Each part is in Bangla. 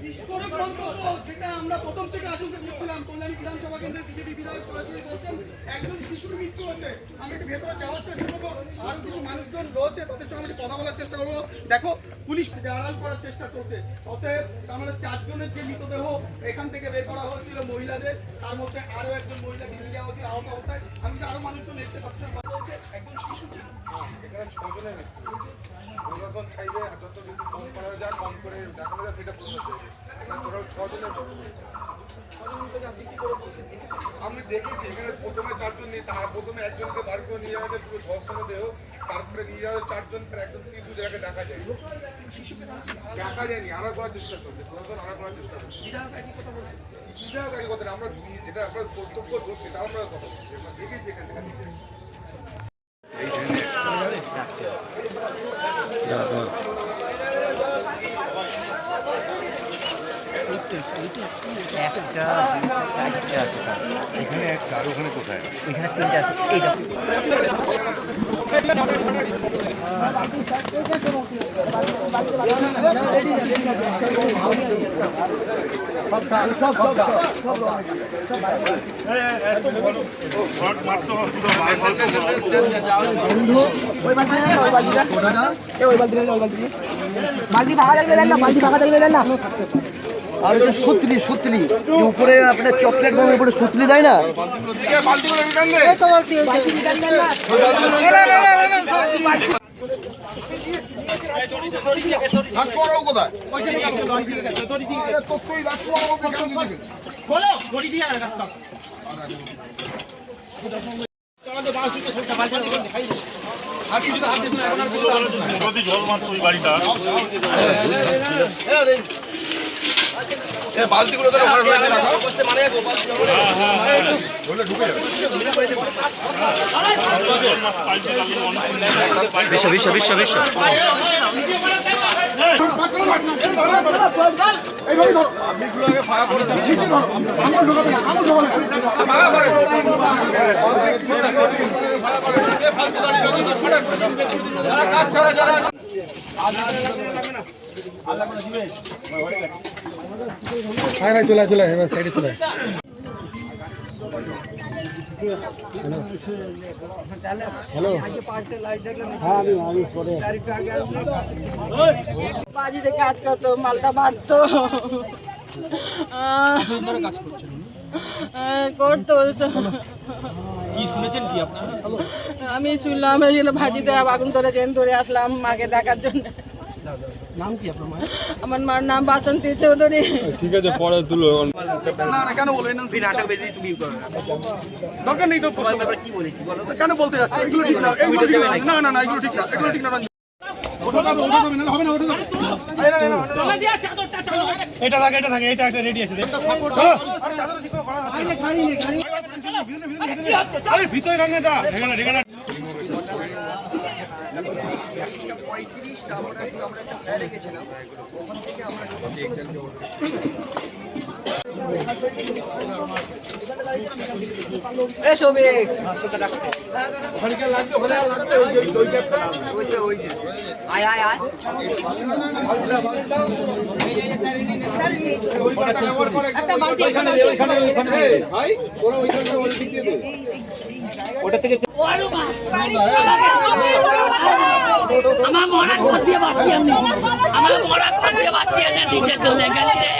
বিস্ফোরক হচ্ছে দেখো পুলিশ আড়াল করার চেষ্টা চলছে অতএব আমাদের চারজনের যে মৃতদেহ এখান থেকে বের করা হয়েছিল মহিলাদের তার মধ্যে আরও একজন মহিলাকে নিয়ে যাওয়া হয়েছিল আহত অবস্থায় আমি আরও মানুষজন তাদের সঙ্গে কথা বলছে একজন শিশু ছিল। আমি দেখেছি এখানে প্রথমে চারজন নিয়ে তার প্রথমে একজনকে বার করে নিয়ে যাওয়া পুরো ধর্ষণ দেহ তারপরে নিয়ে যাওয়া চারজন একজন শিশু যেটাকে দেখা যায়। দেখা যায়নি আড়া করার চেষ্টা করছে প্রশাসন আড়া করার চেষ্টা করছে বিধায়ক একই কথা আমরা যেটা আমরা কর্তব্য দোষ সেটা আমরা কথা দেখেছি এখান থেকে নিজে। একটা দুটো চারটে আছে তার। এখানে একটা আর ওখানে কোথায়? এখানে তিনটে আছে। এইটা বালতি ফাঁকা থাকলে দেন না বালতি ফাঁকা থাকলে দেন না। আর ওই যে সুতলি সুতলি। উপরে আপনার চকলেট বামের উপরে সুতলি দেয় না? রাজকুমারবাবু কোথায়? আরে তো বাড়িটা বিশ্ব বিশ্ব বিশ্ব বিশ্ব বাজিতে কাজ করতো মালটা বাঁধতো আহ, করতো। কি শুনেছেন কি আপনারা? আমি শুনলাম এই জন্য ভাজিতে আগুন ধরেছেন ধরে আসলাম মাকে দেখার জন্য। নাম কি আপনার মায়ের? আমার মার নাম বাসন্তী চৌধুরী। না না কেন বলবেন তুই নাটক বেশি তুমি না। দরকার নেই তো প্রশ্ন। ব্যাপার কি বলো কেন বলতে যাচ্ছে? এগুলো ঠিক না এগুলো ঠিক না। না না না এগুলো ঠিক না এগুলো ঠিক না। এটা থাকে এটা থাকে এটা একটা রেডি আছে support করো। আরে চাদরটা ঠিক করে করা আছে। আরে ভিতরে রাখেন এটা এখানে এখানে এ সবিক আয় আয় আয় একটা বালতি একটা বালতি আমার মরা ঘর দিয়ে বাঁচি আমি আমার মরা ঘর দিয়ে বাঁচি আমি নিচে চলে গেলে রে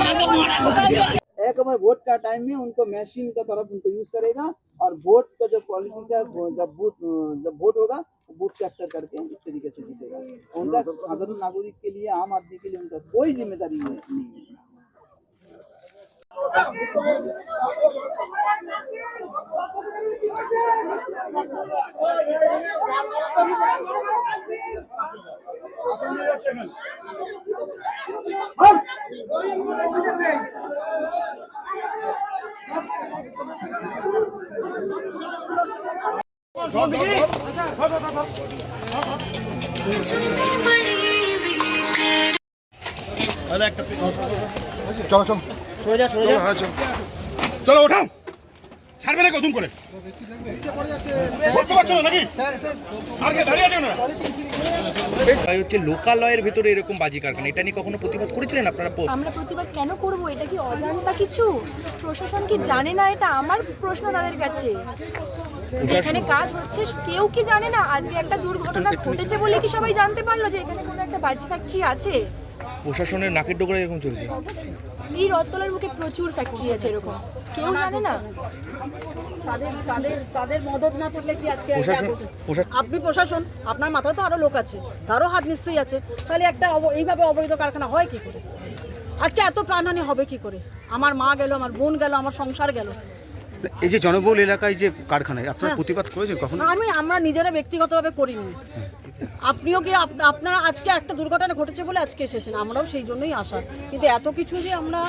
আমাকে মরা ঘর দিয়ে एक बार वोट का टाइम में उनको मशीन का तरफ उनको यूज करेगा और वोट का जो पॉलिटिक्स है वो जब बूथ जब वोट होगा बूथ कैप्चर करके इस तरीके से जीतेगा उनका साधारण नागरिक के लिए आम आदमी के लिए उनका कोई जिम्मेदारी नहीं है চলো চলো। চলো হ্যাঁ চলো। চলো ওঠাও। ছাড়বে না কদম করে? বলতে পারছ নাকি? দাঁড়িয়ে আছে না হচ্ছে লোকালয়ের ভেতরে এরকম বাজি কারখানা এটা নিয়ে কখনো প্রতিবাদ করেছিলেন আপনারা? আমরা প্রতিবাদ কেন করব? এটা কি অজান্তা কিছু? প্রশাসন কি জানে না? এটা আমার প্রশ্ন তাদের কাছে যেখানে কাজ হচ্ছে কেউ কি জানে না? আজকে একটা দুর্ঘটনা ঘটেছে বলে কি সবাই জানতে পারল যে এখানে কোনো একটা বাজি ফ্যাক্টরি আছে? প্রশাসনের নাকের ডোকরা এরকম চলছে। এই রথতলার বুকে প্রচুর ফ্যাক্টরি আছে এরকম। কেউ জানে না? তাদের তাদের তাদের মদত না থাকলে কি আজকে আপনি প্রশাসন আপনার মাথায় তো আরও লোক আছে তারও হাত নিশ্চয়ই আছে। তাহলে একটা অব- এইভাবে অবৈধ কারখানা হয় কি করে? আজকে এত প্রাণহানি হবে কি করে? আমার মা গেল আমার বোন গেল আমার সংসার গেল। এই যে জনবহুল এলাকায় যে কারখানায় আপনারা হ্যাঁ। প্রতিবাদ করেছেন কখনো? আমি আমরা নিজেরা ব্যক্তিগতভাবে করিনি। আপনিও কি আপ- আপনারা আজকে একটা দুর্ঘটনা ঘটেছে বলে আজকে এসেছেন? আমরাও সেই জন্যই আসা কিন্তু এত কিছু যে আমরা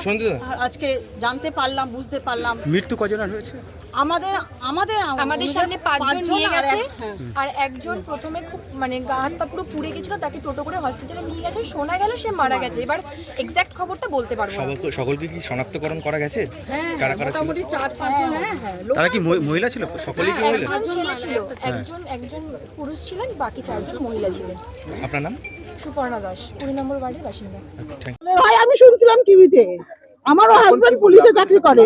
আজকে জানতে পারলাম বুঝতে পারলাম। মৃত্যু কজনের হয়েছে? আমাদের আমাদের আমাদের সামনে পাঁচজন নিয়ে গেছে। হ্যাঁ। আর একজন প্রথমে খুব মানে গা হাত পা পুরো পুড়ে গেছিল তাকে টোটো করে হসপিটালে নিয়ে গেছে। শোনা গেল সে মারা গেছে। এবার এক্স্যাক্ট খবরটা বলতে পারব সকলকে সকলকে কি শনাক্তকরণ করা গেছে? হ্যাঁ কারা কারা ছিল? মোটামুটি চার পাঁচজন হ্যাঁ হ্যাঁ। তারা কি মহিলা ছিল? সকলেই কি মহিলা? একজন ছেলে ছিল। একজন একজন পুরুষ ছিলেন বাকি চারজন মহিলা ছিলেন। আপনার নাম? সুপর্ণা দাস কুড়ি নম্বর ওয়ার্ডের বাসিন্দা। ভাই আমি শুনছিলাম টিভিতে। আমারও হাজব্যান্ড পুলিশে চাকরি করে।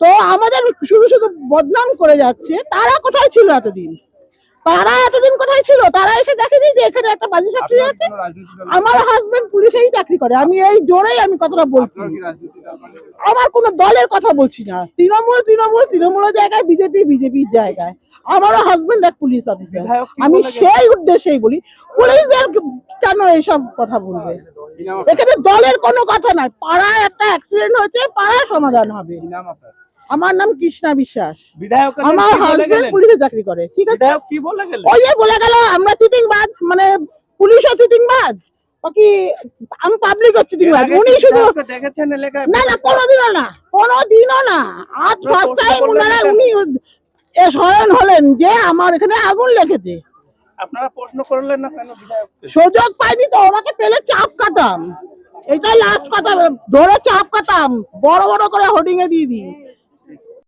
তো আমাদের শুধু শুধু বদনাম করে যাচ্ছে তারা কোথায় ছিল এতদিন? তারা এতদিন কোথায় ছিল? তারা এসে দেখেনি যে এখানে একটা বাজি ফ্যাক্টরি আছে? আমার হাজবেন্ড পুলিশেই চাকরি করে। আমি এই জোরেই আমি কথাটা বলছি। আমার কোনো দলের কথা বলছি না। তৃণমূল তৃণমূল তৃণমূলের জায়গায় বিজেপি বিজেপির জায়গায়। আমারও হাজবেন্ড এক পুলিশ অফিসার আমি সেই উদ্দেশ্যেই বলি পুলিশদের কেন এইসব কথা বলবে? এখানে দলের কোনো কথা নাই। পাড়ায় একটা অ্যাক্সিডেন্ট হয়েছে পাড়ায় সমাধান হবে। আমার নাম কৃষ্ণা বিশ্বাস। আমার হাজবেন্ড পুলিশে চাকরি করে ঠিক আছে? কি বলে গেল ওই যে বলে গেল আমরা চিটিং বাজ মানে পুলিশও চিটিং বাজ বাকি আমি পাবলিকও চিটিং বাজ উনি শুধু দেখেছেন এলাকায় না না কোনোদিনও না কোনোদিনও না। আজ ফার্স্ট টাইম উনারা উনি এ স্বয়ন হলেন যে আমার এখানে আগুন লেগেছে। আপনারা প্রশ্ন করলেন না কেন সুযোগ পাইনি তো ওনাকে পেলে চাপ কাতাম এটাই লাস্ট কথা ধরে চাপ কাতাম বড় বড় করে হোর্ডিং এ দিয়ে দিই।